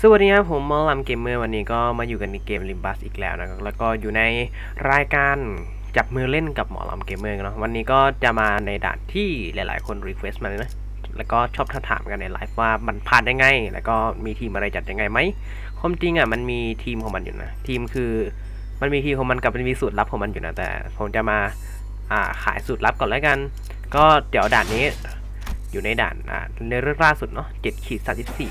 สวัสดีครับผมมอลลัมเกมเมอร์วันนี้ก็มาอยู่กันในเกมลิมบัสอีกแล้วนะครับแล้วก็อยู่ในรายการจับมือเล่นกับหมอลำเกมเมอร์เนาะวันนี้ก็จะมาในด่านที่หลายๆ คนรีเควสต์มาเลยนะแล้วก็ชอบถามกันในไลฟ์ว่ามันผ่านได้ไง แล้วก็มีทีมอะไรจัดยังไงไหมความจริงอะมันมีทีมของมันอยู่นะทีมคือมันมีทีมของมันกับมันมีสูตรลับของมันอยู่นะแต่ผมจะมาอ่าขายสูตรลับก่อนแล้วกัน ก็เดี๋ยวด่านนี้ อยู่ในด่านอ่าในเรื่องล่าสุดเนาะเจ็ดขีดสามสิบสี่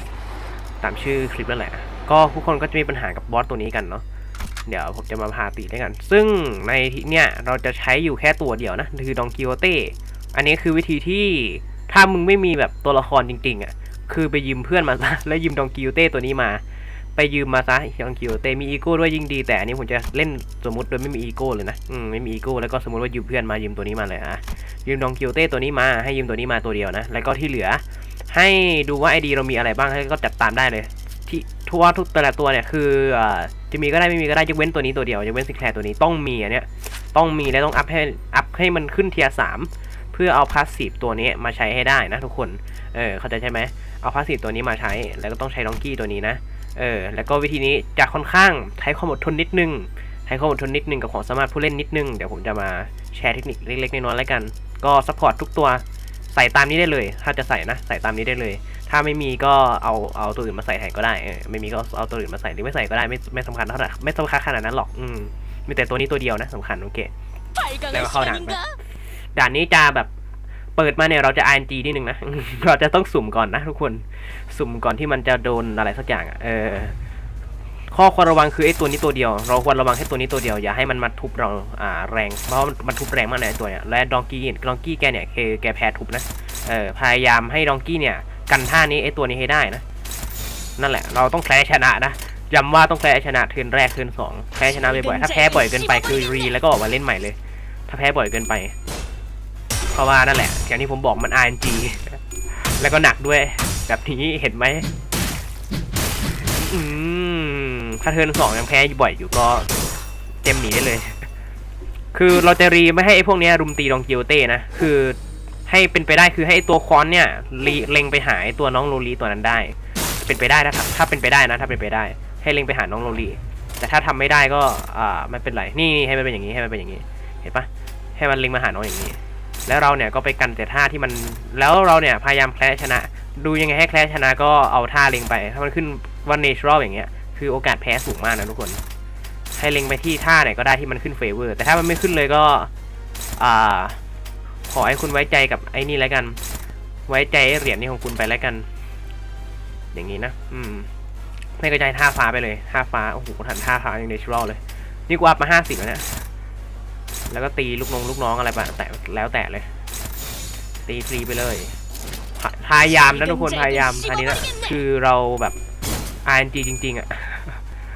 ตามชื่อคลิปนั่นแหละ ก็ทุกคนก็จะมีปัญหากับบอสตัวนี้กันเนาะเดี๋ยวผมจะมาพาตีด้วยกัน ซึ่งในที่เนี้ยเราจะใช้อยู่แค่ตัวเดียวนะ คือดองกิโอเต้อันนี้คือวิธีที่ถ้ามึงไม่มีแบบตัวละครจริงๆอะคือไปยืมเพื่อนมาซะแล้วยืมดองกิโอเต้ตัวนี้มา ไปยืมมาซะดองกิโอเต้มีอีโก้ด้วยยิ่งดี แต่อันนี้ผมจะเล่นสมมติโดยไม่มีอีโก้เลยนะอืมไม่มีอีโก้แล้วก็สมมติว่ายืมเพื่อนมายืมตัวนี้มาเลยอะยืมดองกิโอเต้ตัวนี้มาให้ยืมตัวนี้มาตัวเดียวนะแล้วก็ที่เหลือ ให้ดูว่าไอดีเรามีอะไรบ้างแล้วก็จัดตามได้เลยที่ทั่วทุกแต่ละตัวเนี่ยคืออจะมีก็ได้ไม่มีก็ได้ยกเว้นตัวนี้ตัวเดียวยกเว้นซิกแคร์ตัวนี้ต้องมีอันเนี้ยต้องมีและต้องอัพให้อัพให้มันขึ้นเทียร์สามเพื่อเอาพาสซีฟตัวนี้มาใช้ให้ได้นะทุกคนเออเข้าใจใช่ไหมเอาพาสซีฟตัวนี้มาใช้แล้วก็ต้องใช้ดองกี้ตัวนี้นะ เออแล้วก็วิธีนี้จะค่อนข้างใช้ความอดทนนิดนึงใช้ความอดทนนิดนึงกับความสามารถผู้เล่นนิดนึง เดี๋ยวผมจะมาแชร์เทคนิคเล็กๆน้อยๆแล้วกัน ก็ซัพพอร์ตทุกตัวใส่ตามนี้ได้เลย ถ้าจะใส่นะ ใส่ตามนี้ได้เลย ถ้าไม่มีก็เอาเอาตัวอื่นมาใส่แทนก็ได้เออไม่มีก็เอาตัวอื่นมาใส่หรือไม่ใส่ก็ได้ไม่ไม่สำคัญเท่าไหร่ไม่สำคัญขนาดนั้นหรอกอืมมีแต่ตัวนี้ตัวเดียวนะสำคัญโอเคแล้วเข้าด่านไปด่านนี้จะแบบ เปิดมาเนี่ยเราจะ RNG นิดนึงนะ เราจะต้องสุ่มก่อนนะทุกคน สุ่มก่อนที่มันจะโดนอะไรสักอย่างอะ เออ ข้อควรระวังคือไอ้ตัวนี้ตัวเดียว เราควรระวังแค่ตัวนี้ตัวเดียว อย่าให้มันมาทุบเรา อ่า แรง เพราะมันทุบแรงมากในะไอ้ตัวเนี้ยและดองกี้ดองกี้แกเนี่ยคือแกแพ้ทุบนะ เออ พยายามให้ดองกี้เนี่ย กันท่านี้ไอ้ตัวนี้ให้ได้นะ นั่นแหละ เราต้องแพ้ชนะนะย้ำว่าต้องแพ้ชนะเทิร์นแรกเทิร์นสองแพ้ชนะบ่อยๆ ถ้าแพ้บ่อยเกินไปคือรีแล้วก็ออกมาเล่นใหม่เลย ถ้าแพ้บ่อยเกินไป เพราะว่านั่นแหละอย่างที่ผมบอกมัน RNG แล้วก็หนักด้วย แบบนี้เห็นไหมอืมถ้าเทิร์นสองยังแพ้อยู่บ่อยอยู่ก็เต็มหนีได้เลย คือเราจะรีไม่ให้ไอ้พวกนี้รุมตีดองกิโอเต้นะ คือให้เป็นไปได้คือให้ตัวคอนเนี่ยรีเล็งไปหาตัวน้องโรลีตัวนั้นได้ เป็นไปได้นะครับ ถ้าเป็นไปได้นะ ถ้าเป็นไปได้ ให้เล็งไปหาน้องโรลีแต่ถ้าทำไม่ได้ก็อ่าไม่เป็นไร นี่ให้มันเป็นอย่างนี้ให้มันเป็นอย่างนี้ เห็นปะให้มันเล็งมาหาน้องอย่างนี้ แล้วเราเนี่ยก็ไปกันแต่ท่าที่มัน แล้วเราเนี่ยพยายามแคลชนะ ดูยังไงให้แคลชนะก็เอาท่าเล็งไป ถ้ามันขึ้นวันเนเชอรัลอย่างเงี้ย คือโอกาสแพ้สูงมากนะทุกคน ให้เล็งไปที่ท่าไหนก็ได้ที่มันขึ้นเฟเวอร์ แต่ถ้ามันไม่ขึ้นเลยก็ อ่า ขอให้คุณไว้ใจกับไอ้นี่แล้วกัน ไว้ใจเหรียญนี้ของคุณไปแล้วกัน อย่างนี้นะ อืม ไม่ก็ใจายท่าฟ้าไปเลย ท่าฟ้า โอ้โหทันท่าฟ้าอย่างเนเชอรัลเลย นี่กูอัพมาห้าสิบแล้วเนี่ย แล้วก็ตีลูกน้องลูกน้องอะไรไปแต่แล้วแต่เลย ตีฟรีไปเลยพพยายามนะทุกคนพยายามอันนี้นะคือเราแบบ RNG จริง ๆ อะ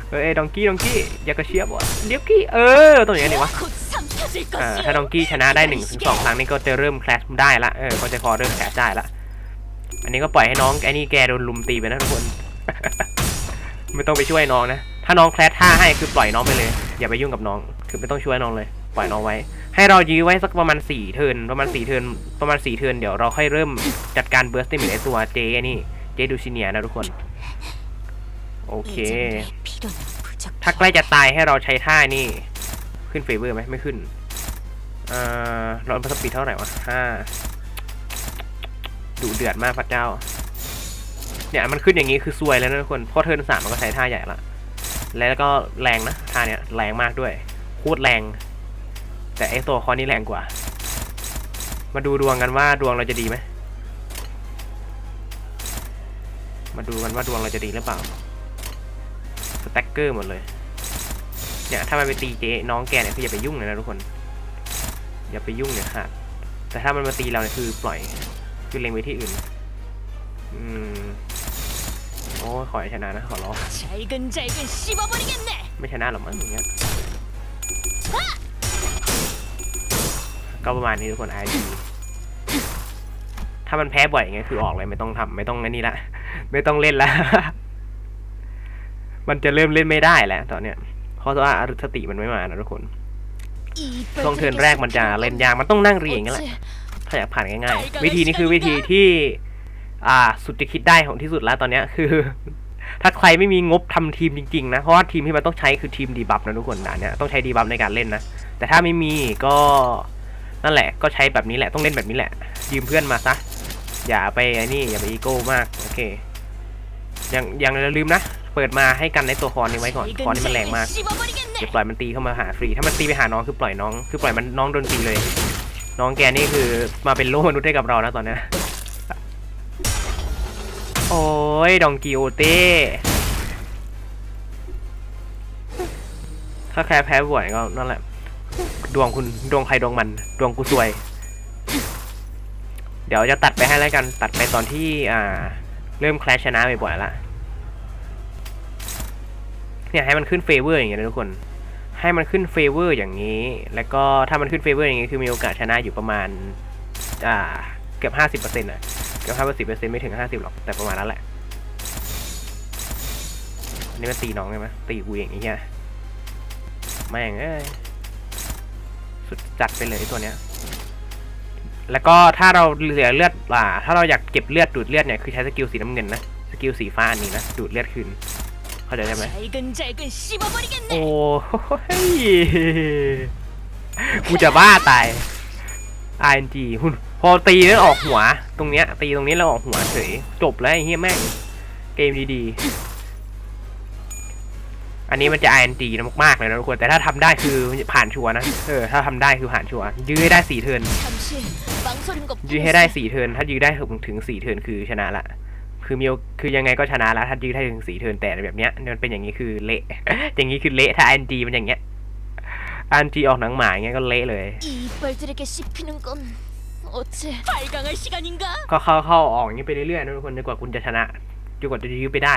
เอ้ยดองกี้ดองกี้อย่ากระเชียบวะเดี๋ยวกี้ เออต้องอย่างนี้ดิวะอ่าถ้าดองกี้ชนะได้หนึ่งถึงสองครั้งนี่ก็จะเริ่มแคลชได้ละเออก็จะพอเริ่มแคลชได้ละอันนี้ก็ปล่อยให้น้องไอ้นี่แกโดนลุมตีไปนะทุกคน ไม่ต้องไปช่วยน้องนะ ถ้าน้องแคลชท่าให้คือปล่อยน้องไปเลย อย่าไปยุ่งกับน้อง คือไม่ต้องช่วยน้องเลย ปล่อยน้องไว้ ให้เรายื้อไว้สักประมาณสี่เทินประมาณสี่เทินประมาณสี่เทินเดี๋ยวเราค่อยเริ่มจัดการเบิร์สติมิไอตัวเจนี่เจดูชิเนียนะทุกคน โอเค ถ้าใกล้จะตายให้เราใช้ท่านี่ ขึ้นเฟเวอร์ไหมไม่ขึ้นเอ่อเราสปีดเท่าไหร่วะห้าดูเดือดมากพระเจ้า เนี่ยมันขึ้นอย่างนี้คือซวยแล้วนะทุกคนเพราะเทิร์นสามมันก็ใช้ท่าใหญ่ละแล้วก็แรงนะท่าเนี้ยแรงมากด้วยโคตรแรง แต่ไอตัวคอนี่แรงกว่า มาดูดวงกันว่าดวงเราจะดีไหม มาดูกันว่าดวงเราจะดีหรือเปล่า สแต็กเกอร์หมดเลย เนี่ยถ้ามันไปตีเจน้องแกเนี่ยคืออย่าไปยุ่งเลยนะทุกคน อย่าไปยุ่งเนี่ยขาดแต่ถ้ามันมาตีเราเนี่ยคือปล่อย คือเล็งไปที่อื่น อืมโอ้ขอชนะนะขอร้องไม่ชนะหรอกมั้งอย่างเงี้ย ก็ประมาณนี้ทุกคน IG ถ้ามันแพ้บ่อยอย่างเงี้ยคือออกเลยไม่ต้องทำไม่ต้องอันนี้ละ ไม่ต้องเล่นละมันจะเริ่มเล่นไม่ได้แล้วตอนเนี้ยเพราะว่าสติมันไม่มานะทุกคนช่วงเทิร์นแรกมันจะเล่นยากมันต้องนั่งเรียงอย่างเงี้ยแหละถ้าอยากผ่านง่ายๆวิธีนี้คือวิธีที่ อ่า สุดจะคิดได้ของที่สุดแล้วตอนเนี้ยคือ ถ้าใครไม่มีงบทำทีมจริงๆนะเพราะว่าทีมที่มันต้องใช้คือทีมดีบัฟนะทุกคนด่านเนี้ยต้องใช้ดีบัฟในการเล่นนะแต่ถ้าไม่มีก็ นั่นแหละก็ใช้แบบนี้แหละต้องเล่นแบบนี้แหละ ยืมเพื่อนมาซะ อย่าไปอันนี้อย่าไปอีโก้มากโอเคอยังอย่างลืมนะ เปิดมาให้กันในตัวคอนนี้ไว้ก่อนคอนนี้มันแรงมากอย่าปล่อยมันตีเข้ามาหาฟรีถ้ามันตีไปหาน้องคือปล่อยน้อง คือปล่อยมันน้องโดนตีเลย น้องแกนี่คือมาเป็นโลกมนุษย์ให้กับเรานะตอนนี้โอ้ยดองกิโอเต้ถ้าแค่แพ้บ่อยก็นั่นแหละ ดวงคุณดวงใครดวงมัน ดวงกูซวย เดี๋ยวจะตัดไปให้แล้วกัน ตัดไปตอนที่อ่า เริ่มแคลชชนะบ่อยๆละเนี่ยให้มันขึ้นเฟเวอร์อย่างเงี้ยนะทุกคน ให้มันขึ้นเฟเวอร์อย่างนี้ แล้วก็ถ้ามันขึ้นเฟเวอร์อย่างนี้คือมีโอกาสชนะอยู่ประมาณ อ่า เกือบห้าสิบเปอร์เซ็นต์อะเกือบห้าสิบเปอร์เซ็นต์ไม่ถึงห้าสิบหรอก แต่ประมาณนั้นแหละอันนี้มันตีน้องใช่ไหมตีกูอย่างนี้ยแม่งเอ้ย สุดจัดไปเลยตัวเนี้ย แล้วก็ถ้าเราเหลืเลือดอ่าถ้าเราอยากเก็บเลือดดูดเลือดเนี่ยคือใช้สกิลสีน้ำเงินนะสกิลสีฟ้าอันนี้นะดูดเลือดคืนเข้าใจใช่ไหมโอ้เฮ้ยกูจะบ้าตาย RNG หุ่นพอตีแล้วออกหัว ตรงเนี้ยตีตรงนี้แล้วออกหัวเฉยจบแล้วไอ้เฮี้ยแม่งเกมดีๆ อันนี้มันจะ ING นะมากๆเลยนะทุกคน แต่ถ้าทำได้คือผ่านชัวนะ เออ ถ้าทำได้คือผ่านชัวยื้อให้ได้สี่เทินยื้อให้ได้สี่เทินถ้ายื้อได้ถึงถึงสี่เทินคือชนะละ คือมีโอคือยังไงก็ชนะละ ถ้ายื้อได้ถึงสี่เทินแต่แบบเนี้ยมันเป็นอย่างนี้คือเละ อย่างนี้คือเละ ถ้า ING มันอย่างเงี้ย ING ออกหนังหมายเงี้ยก็เละเลย ก็เข้าเข้าออกอย่างนี้ไปเรื่อยๆนะทุกคนจนกว่าคุณจะชนะจนกว่าจะยื้อไปได้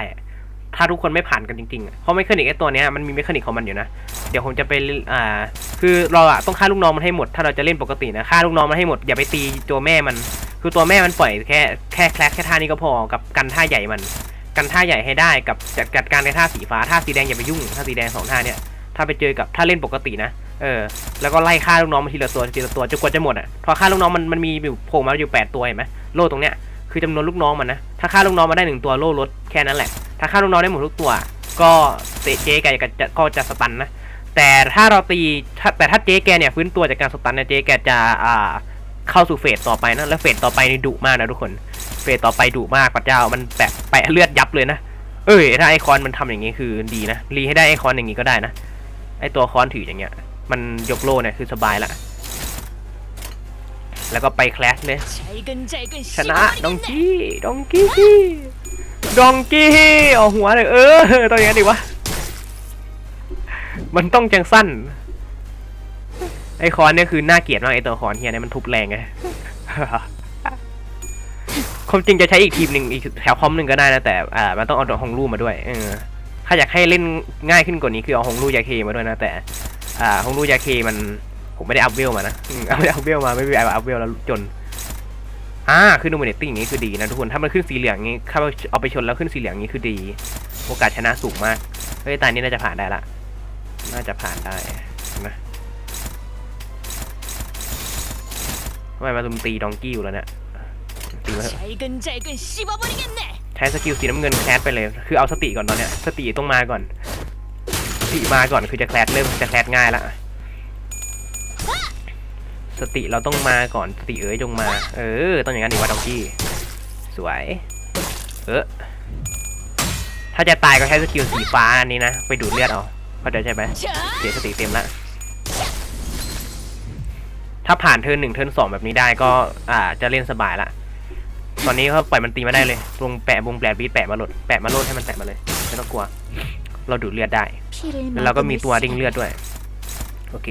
ถ้าทุกคนไม่ผ่านกันจริงๆเพราะไม่คานิกไอตัวเนี้ยมันมีเมคานิกของมันอยู่นะ เดี๋ยวผมจะไปอ่า คือเราอะต้องฆ่าลูกน้องมันให้หมด ถ้าเราจะเล่นปกตินะฆ่าลูกน้องมันให้หมดอย่าไปตีตัวแม่มัน คือตัวแม่มันปล่อยแค่แค่แคลกแค่ท่านี้ก็พอกับกันท่าใหญ่มัน กันท่าใหญ่ให้ได้กับจัดจัดการในท่าสีฟ้าท่าสีแดงอย่าไปยุ่งท่าสีแดงสองท่าเนี่ยถ้าไปเจอกับถ้าเล่นปกตินะเออแล้วก็ไล่ฆ่าลูกน้องมาทีละตัวทีละตัวจนกว่าจะหมดอะพอฆ่าลูกน้องมันมันมีอยู่โผล่มาอยู่แปดตัวเห็นไหมโล่ตรงเนี้ยคือจำนวนลูกน้องมันนะถ้าฆ่าลูกน้องมาได้หนึ่งตัวโล่ลดแค่นั้นแหละ ถ้าฆ่าลูกน้องได้หมดทุกตัว ก็เตเจ๊แกจะก็จะสตันนะ แต่ถ้าเราตีแต่ถ้าเจ๊แกเนี่ยฟื้นตัวจากการสตันเนี่ยเจ๊แกจะอ่าเข้าสู่เฟสต่อไปนะ แล้วเฟสต่อไปนี่ดุมากนะทุกคน เฟสต่อไปดุมากพระเจ้า มันแบบแปะเลือดยับเลยนะ เอ้ยถ้าไอคอนมันทำอย่างงี้คือดีนะ รีให้ได้ไอคอนอย่างงี้ก็ได้นะ ไอตัวคอนถืออย่างเงี้ย มันยกโลเนี่ยคือสบายละ แล้วก็ไปแคลสเลย ชนะดองกี้ดองกี้ ดองกี้เอาหัวเลยเออต้องอย่างนั้นดิวะ มันต้องจังสั้น ไอคอนเนี่ยคือน่าเกลียดมากไอตัวคอนเฮียเนี่ยมันทุบแรงไงความจริงจะใช้อีกทีมหนึ่งอีกแถวคอมหนึ่งก็ได้นะแต่อ่ามันต้องเอาดอกฮองลู่มาด้วยเออถ้าอยากให้เล่นง่ายขึ้นกว่านี้คือเอาฮองลู่ยาเคมาด้วยนะแต่ อ่าฮองลู่ยาเคมันผมไม่ได้อัพเวลมานะอืมเอาไม่ได้อัพเวลมาไม่มีอัพเวลแล้วจน อ่าคือ dominating อย่างนี้คือดีนะทุกคนถ้ามันขึ้นสีเหลืองนี้ข้าเอาไปชนแล้วขึ้นสีเหลืองนี้คือดี โอกาสชนะสูงมากเฮ้ยตานี้น่าจะผ่านได้ละน่าจะผ่านได้นะทำไมมาตุมตีดองกี้อยู่แล้วเนี่ยใช้สกิลสีน้ำเงินแคสไปเลย คือเอาสติก่อนตอนเนี้ยสติต้องมาก่อนสติมาก่อนคือจะแคสเริ่มจะแคสง่ายละ สติเราต้องมาก่อนสติเอ๋ยจงมา เออต้องอย่างนั้นดีว่าดองกี้สวยเออถ้าจะตายก็ใช้สกิลสีฟ้าอันนี้นะ ไปดูดเลือดเอาเข้าใจใช่ไหมเสียสติเต็มละถ้าผ่านเทิร์นหนึ่งเทิร์นสองแบบนี้ได้ก็อ่าจะเล่นสบายละตอนนี้เขาปล่อยมันตีมาได้เลยวงแปะวงแปะบีแปะมาหลดแปะมาโลดให้มันแปะมาเลยไม่ต้องกลัว เราดูดเลือดได้แล้วเราก็มีตัวดิ้งเลือดด้วย โอเค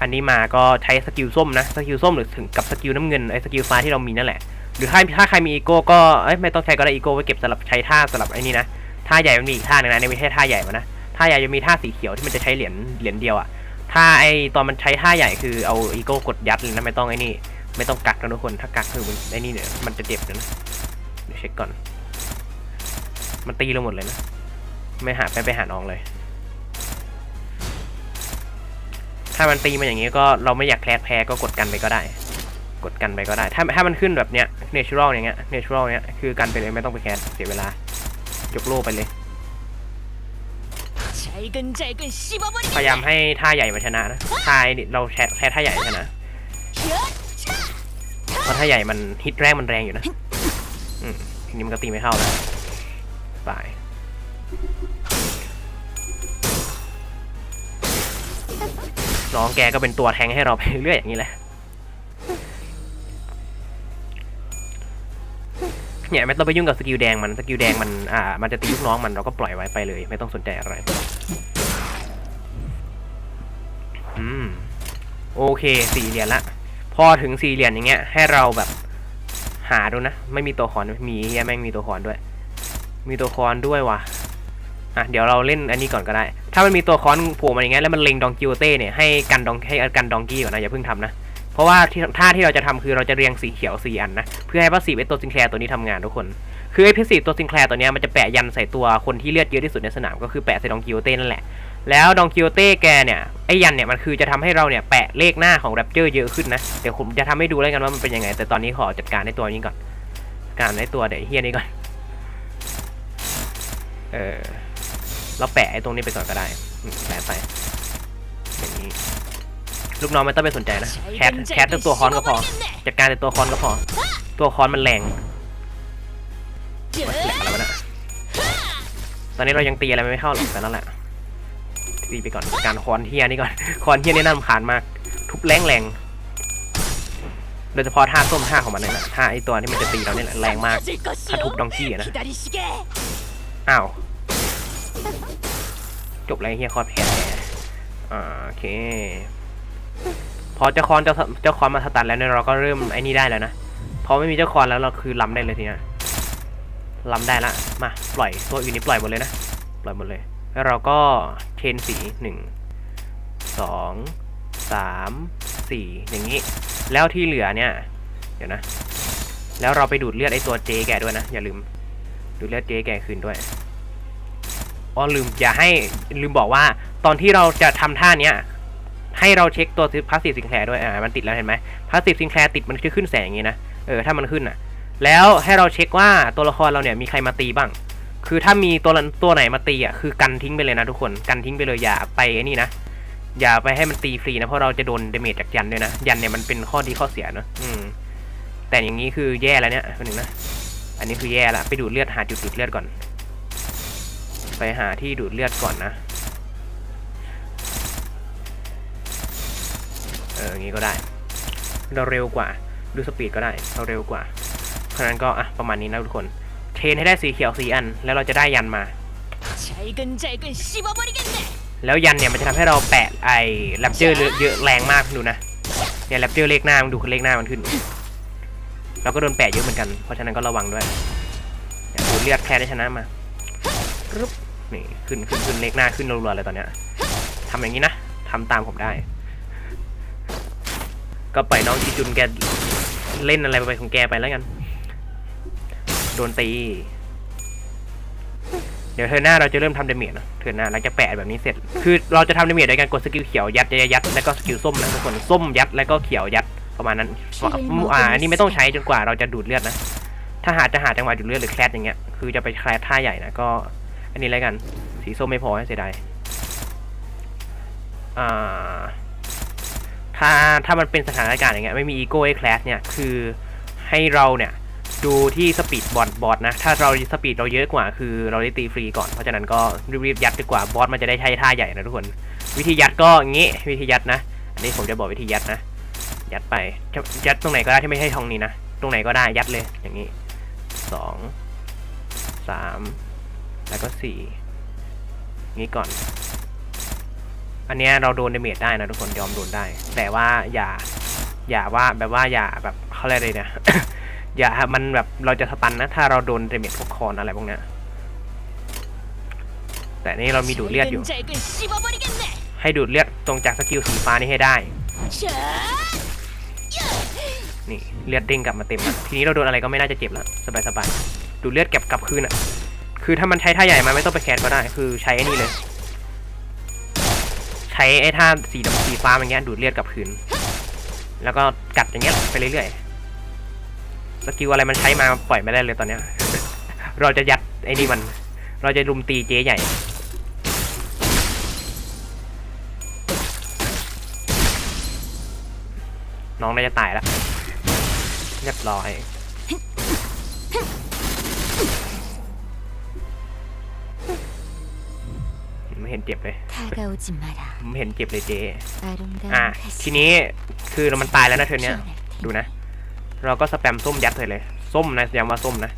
อันนี้มาก็ใช้สกิลส้มนะสกิลส้มหรือถึงกับสกิลน้ำเงินไอ้สกิลฟ้าที่เรามีนั่นแหละหรือถ้าถ้าใครมีอีโก้ก็เอ้ยไม่ต้องใช้ก็ได้อีโก้ไว้เก็บสำหรับใช้ท่าสำหรับไอ้นี่นะท่าใหญ่มันมีอีกท่าหนึงนะอันนี่ไม่ใช่ท่าใหญ่มานะท่าใหญ่จะมีท่าสีเขียวที่มันจะใช้เหรียญเหรียญเดียวอะถ้าไอตอนมันใช้ท่าใหญ่คือเอาอีโก้กดยัดเลยนะไม่ต้องไอ้นี่ ไม่ต้องกักนะทุกคนถ้ากักคือไอ้นี่เนี่ยมันจะเจ็บนะเดี๋ยวเช็คก่อน มันตีเราหมดเลยนะไม่หาไปไปหาน้องเลย ถ้ามันตีมาอย่างนี้ก็เราไม่อยากแคลแพ้ก็กดกันไปก็ได้ กดกันไปก็ได้ ถ้าถ้ามันขึ้นแบบเนี้ยเนเชอรัลอย่างเงี้ยเนเชอรัลเนี้ยคือกันไปเลยไม่ต้องไปแคสเสียเวลายกโล่ไปเลย พยายามให้ท่าใหญ่มาชนะนะท่าเราแชแค่ท่าใหญ่ชนะเพราะท่าใหญ่มันฮิตแรงมันแรงอยู่นะทีนี้มันก็ตีไม่เข้าแล้วไป น้องแกก็เป็นตัวแทงให้เราไปเรื่อยอย่างนี้แหละเนี่ยไม่ต้องไปยุ่งกับสกิลแดงมันสกิลแดงมันอ่ามันจะตีลูกน้องมันเราก็ปล่อยไว้ไปเลย ไม่ต้องสนใจอะไรอืมโอเคสี่เหรียญละ พอถึงสี่เหรียญอย่างเงี้ย ให้เราแบบหาดูนะ ไม่มีตัวคอนไหมมีเฮียแม่งมีตัวคอนด้วย มีตัวคอนด้วยว่ะ อะเดี๋ยวเราเล่นอันนี้ก่อนก็ได้ ถ้ามันมีตัวคอนโผล่มาอย่างเงี้ยแล้วมันเล็งดองกิโอเต้เนี่ยให้กันดองให้กันดองกี้ก่อนนะอย่าเพิ่งทำนะเพราะว่าที่ท่าที่เราจะทำคือเราจะเรียงสีเขียวสี่อันนะเพื่อให้พาสซีไอตัวซิงแคลร์ตัวนี้ทำงานทุกคนคือไอพาสซีตัวซิงแคลร์ตัวเนี้ยมันจะแปะยันใส่ตัวคนที่เลือดเยอะที่สุดในสนามก็คือแปะใส่ดองกิโอเต้นั่นแหละแล้วดองกิโอเต้แกเนี่ยไอ้ยันเนี่ยมันคือจะทำให้เราเนี่ยแปะเลขหน้าของแรปเจอร์เยอะขึ้นนะเดี๋ยวผมจะทำให้ดูแล้วกันว่ามันเป็นยังไง แต่ตอนนี้ขอจัดการในตัวนี้ก่อน การในตัวเดี๋ยวเฮียนี้ก่อนเออ เราแปะไอ้ตรงนี้ไปก่อนก็ได้แปะไปอย่นี้ลูกน้องไม่ต้องไปสนใจนะแคทแคทตัวคอนก็พอจัดการแต่ตัวคอนก็พอ ตัวคอนมันแรงแหลกแล้วนะตอนนี้เรายังตีอะไรไม่เข้าหรอกแต่นั่นแหละตีไปก่อนการคอนเทียนี่ก่อนคอนเทียนี่น่าขานมาก ทุบแรงแรงโดยเฉพาะท่าส้มท่าของมันเนี่ยนะท่าไอ้ตัวที่มันจะตีเราเนี่ยแรงมากถ้าทุบดองกี้นะอ้าว จบไอ้เฮียคอร์ดแพ้อ่าโอเค พอเจ้าคอนเจ้าเจ้าคอนมาสตันแล้วเนี่ยเราก็เริ่มไอ้นี่ได้แล้วนะ พอไม่มีเจ้าคอนแล้วเราคือล้ำได้เลยทีเนี้ยล้ำได้ละ มาปล่อยตัวอื่นนี้ปล่อยหมดเลยนะ ปล่อยหมดเลย แล้วเราก็เชนสีหนึ่งสองสามสี่อย่างนี้ แล้วที่เหลือเนี่ย เดี๋ยวนะ แล้วเราไปดูดเลือดไอ้ตัวเจแกด้วยนะ อย่าลืม ดูดเลือดเจแกคืนด้วย อ๋อลืมอย่าให้ลืมบอกว่า ตอนที่เราจะทำท่าเนี้ยให้เราเช็คตัวพาสซีฟซิงแคลด้วยอ่ามันติดแล้วเห็นไหมพาสซีฟซิงแคลติดมันจะขึ้นแสงอย่างนี้นะเออถ้ามันขึ้นอะ แล้วให้เราเช็คว่าตัวละครเราเนี่ยมีใครมาตีบ้าง คือถ้ามีตัวตัวไหนมาตีอะคือกันทิ้งไปเลยนะทุกคนกันทิ้งไปเลยอย่าไปไอ้นี่นะอย่าไปให้มันตีฟรีนะเพราะเราจะโดนเดเมจจากยันด้วยนะยันเนี่ยมันเป็นข้อดีข้อเสียเนอะอืมแต่อย่างนี้คือแย่แล้วเนี่ยคนหนึ่งนะอันนี้คือแย่ละไปดูดเลือดหาจุดดูดเลือดก่อน ไปหาที่ดูดเลือดก่อนนะ เอออย่างนี้ก็ได้ เราเร็วกว่า ดูสปีดก็ได้ เราเร็วกว่า เพราะนั้นก็อะประมาณนี้นะทุกคน เทนให้ได้สีเขียวสีอัน แล้วเราจะได้ยันมา แล้วยันเนี่ยมันจะทำให้เราแปะไอ้แรปเจอร์เยอะแรงมากดูนะ เนี่ยแรปเจอร์เลขหน้ามันดูเลขหน้ามันขึ้น เราก็โดนแปะเยอะเหมือนกัน เพราะฉะนั้นก็ระวังด้วยดูเลือดแค่ได้ชนะมารึบ นี่ขึ้นขึ้นขึ้นเลขหน้าขึ้นรัวๆเลยตอนเนี้ยทำอย่างนี้นะทำตามผมได้ ก็ปล่อยน้องจีจุนแกเล่นอะไรไปของแกไปแล้วกัน โดนตี เดี๋ยวเทอร์นหน้าเราจะเริ่มทำเดเมจนะเทอร์นหน้าหลังจากแปะแบบนี้เสร็จ คือเราจะทำเดเมจโดยการกดสกิลเขียวยัดยัดยัดแล้วก็สกิลส้มนะทุกคนส้มยัดแล้วก็เขียวยัดประมาณนั้นอ่าอันนี้ไม่ต้องใช้จนกว่าเราจะดูดเลือดนะ ถ้าหาจะหาจังหวะดูดเลือดหรือแคลสอย่างเงี้ย คือจะไปแคลสท่าใหญ่นะก็ อันนี้แล้วกัน สีส้มไม่พอเสียดายถ้าถ้ามันเป็นสถานการณ์อย่างเงี้ยไม่มีอีโก้ไอ้คลาสเนี่ยคือให้เราเนี่ยดูที่สปีดบอดบอดนะ ถ้าเราสปีดเราเยอะกว่า คือเราได้ตีฟรีก่อน เพราะฉะนั้นก็รีบๆยัดดีกว่าบอสมันจะได้ใช้ท่าใหญ่นะทุกคน วิธียัดก็งี้วิธียัดนะ อันนี้ผมจะบอกวิธียัดนะ ยัดไปยัดตรงไหนก็ได้ที่ไม่ใช่ทองนี้นะ ตรงไหนก็ได้ยัดเลยอย่างนี้สองสาม แล้วก็สี่งี้ก่อน อันเนี้ยเราโดนเดเมจได้นะทุกคนยอมโดนได้ แต่ว่าอย่า อย่าว่าแบบว่าอย่าแบบเขาเรียกอะไรนะอย่ามันแบบเราจะสตันนะ ถ้าเราโดนเดเมจพวกคอนอะไรพวกเนี้ยแต่นี่เรามีดูดเลือดอยู่ ให้ดูดเลือดตรงจากสกิลสีฟ้านี้ให้ได้ นี่เลือดเด้งกลับมาเต็ม ทีนี้เราโดนอะไรก็ไม่น่าจะเจ็บแล้วสบายๆดูดเลือดเก็บกลับคืนอะ คือถ้ามันใช้ท่าใหญ่มาไม่ต้องไปแคสก็ได้ คือใช้ไอ้นี่เลย ใช้ไอ้ท่าสีดำสีฟ้าอย่างเงี้ยดูดเลือดกับคืนแล้วก็กัดอย่างเงี้ยไปเรื่อยๆสกิลอะไรมันใช้มาปล่อยไม่ได้เลยตอนเนี้ย เราจะยัดไอ้นี่มัน เราจะรุมตีเจ๊ใหญ่ น้องน่าจะตายแล้วเรียบร้อยห็นเจ็บเลย 다가오지 마라 ไม่เห็นเจ็บเลยเจ๊ 아름다운 อ่ะ 가시 ทีนี้คือเรามันตายแล้วนะเธอเนี้ย 피어날 ดู 테니 นะ เราก็สแปมส้มยัดเธอเลย ส้มนะย้ำว่าส้มนะ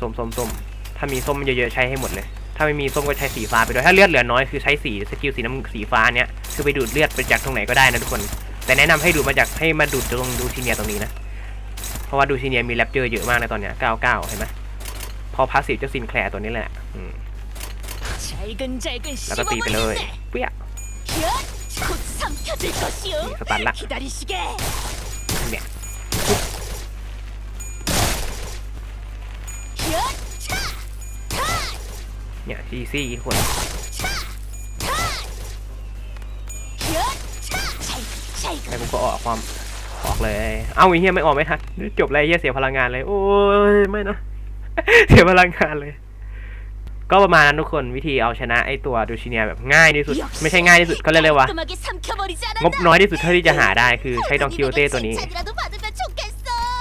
ส้มส้มส้มถ้ามีส้มเยอะๆใช้ให้หมดเลย ถ้าไม่มีส้มก็ใช้สีฟ้าไปด้วย ถ้าเลือดเหลือน้อยคือใช้สีสกิลสีน้ำสีฟ้าเนี้ยคือไปดูดเลือดไปจากตรงไหนก็ได้นะทุกคน แต่แนะนำให้ดูดมาจากให้มาดูดตรงดูทีเนียตรงนี้นะ เพราะว่าดูทีเนียมีแรปเจอร์เยอะมากในะตอนเนี้ย99เห็นไหมพอพาสซีฟเจ้าซินแคลร์ตัวนี้แหละอืม 잘근잘근 แล้วก็ตีไปเลยเปี้ยมีสตันละเนี่ยเนี่ยซีซี่คนไอ้ผมก็ออกความออกเลย เอ้าไอ้เฮียไม่ออกไม่ทันจบเลยเฮียเสียพลังงานเลย โอ้ยไม่นะเสียพลังงานเลย ก็ประมาณนั้นทุกคนวิธีเอาชนะไอตัวดูชิเนียแบบง่ายที่สุด ไม่ใช่ง่ายที่สุดเขาเรียกเลยว่างบน้อยที่สุดเท่าที่จะหาได้คือใช้ดองคิโอเต้ตัวนี้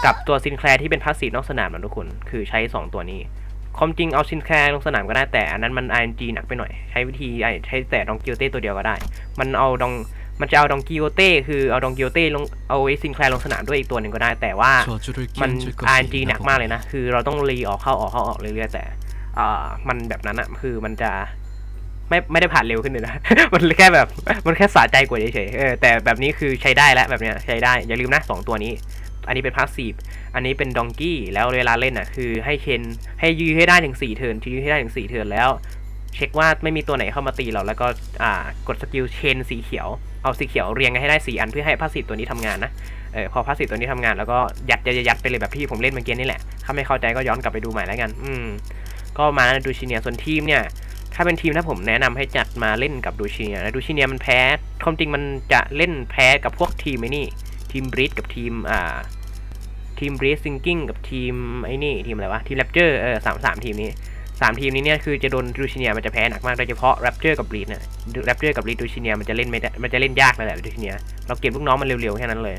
กับตัวซินแคลที่เป็นพาสซีฟนอกสนามนะทุกคนคือใช้ 2 ตัวนี้ความจริงเอาซินแคลลงสนามก็ได้แต่อันนั้นมันไนจีหนักไปหน่อย ใช้วิธีใช้แต่ดองกิโอเต้ตัวเดียวก็ได้ มันเอาดองมันจะเอาดองกิโอเต้คือเอาดองกิโอเต้ลงเอาไอซินแคลลงสนามด้วยอีกตัวหนึ่งก็ได้ แต่ว่ามันไนจีหนักมากเลยนะ คือเราต้องรีออกเข้าออกเข้าออกเรื่อยๆแต่ อ่ามันแบบนั้นอะคือมันจะไม่ไม่ได้ผ่านเร็วขึ้นเลยนะ มันแค่แบบ มันแค่สะใจกว่าเฉยๆเออแต่แบบนี้คือใช้ได้แล้วแบบเนี้ยใช้ได้ อย่าลืมนะสองตัวนี้ อันนี้เป็นพาสซีฟอันนี้เป็นดองกี้แล้วเวลาเล่นอะ คือให้เชนให้ยื้อให้ได้ถึง4เทิร์นยื้อให้ได้ถึง4เทิร์นแล้ว เช็คว่าไม่มีตัวไหนเข้ามาตีเราแล้วก็อ่ากดสกิลเชนสีเขียวเอาสีเขียวเรียงให้ได้4อันเพื่อให้พาสซีฟตัวนี้ทำงานนะเออพอพาสซีฟตัวนี้ทำงานแล้วก็ยัดยัดยัดยัดไปเลยแบบที่ผมเล่นเมื่อกี้นี่แหละถ้าไม่เข้าใจก็ย้อนกลับไปดูใหม่แล้วกัน อืม ก็มาดูชิเนียส่วนทีมเนี่ยถ้าเป็นทีมถ้าผมแนะนำให้จัดมาเล่นกับดูชิเนียนะดูชิเนียมันแพ้ความจริงมันจะเล่นแพ้กับพวกทีมไอ้นี่ ทีมบริดกับทีมอ่าทีมบรีสซิงกิ้งกับทีมไอ้นี่ทีมอะไรวะทีมแรปเจอร์เออสามสามทีมนี้สามทีมนี้เนี่ยคือจะโดนดูชิเนียมันจะแพ้หนักมากโดยเฉพาะแรปเจอร์กับบรีดเนี่ยแรปเจอร์กับบรีดดูชิเนียมันจะเล่นไม่ได้มันจะเล่นยากเลยแหละดูชิเนียเราเก็บลูกน้องมันเร็วๆแค่นั้นเลย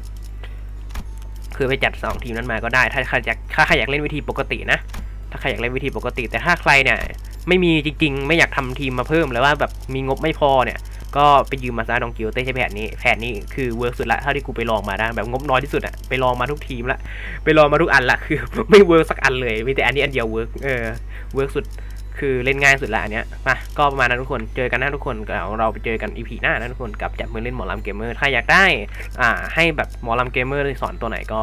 คือไปจัดสองทีมนั้นมาก็ได้ ถ้าใครอยากถ้าใครอยากเล่นวิธีปกตินะ ถ้าใครอยากเล่นวิธีปกติ แต่ถ้าใครเนี่ย ไม่มีจริงๆ ไม่อยากทำทีมมาเพิ่มหรือว่าแบบมีงบไม่พอเนี่ย ก็ไปยืมมาซะดองกิวเต้ใช้แผนนี้แผนนี้คือเวิร์กสุดละเท่าที่กูไปลองมาได้แบบงบน้อยที่สุดอะไปลองมาทุกทีมละไปลองมาทุกอันละคือ ไม่เวิร์กสักอันเลยมีแต่อันนี้อันเดียวเวิร์กเออเวิร์กสุดคือเล่นง่ายสุดละอันเนี้ยมาก็ประมาณนั้นทุกคนเจอกันนะทุกคนเดี๋ยวเราไปเจอกันอีพีหน้านะทุกคนกับจับมือเล่นหมอลำเกมเมอร์ถ้าอยากได้อ่าให้แบบหมอลำเกมเมอร์สอนตัวไหนก็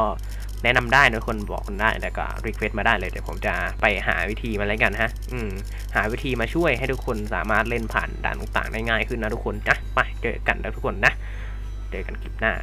แนะนำได้นะทุกคนบอกกันได้แล้วก็รีเควสตมาได้เลยเดี๋ยวผมจะไปหาวิธีมาแล้วกันฮะ อืม หาวิธีมาช่วยให้ทุกคนสามารถเล่นผ่านด่านต่างๆได้ง่ายขึ้นนะทุกคนนะไปเจอกันนะทุกคนนะ เจอกันคลิปหน้า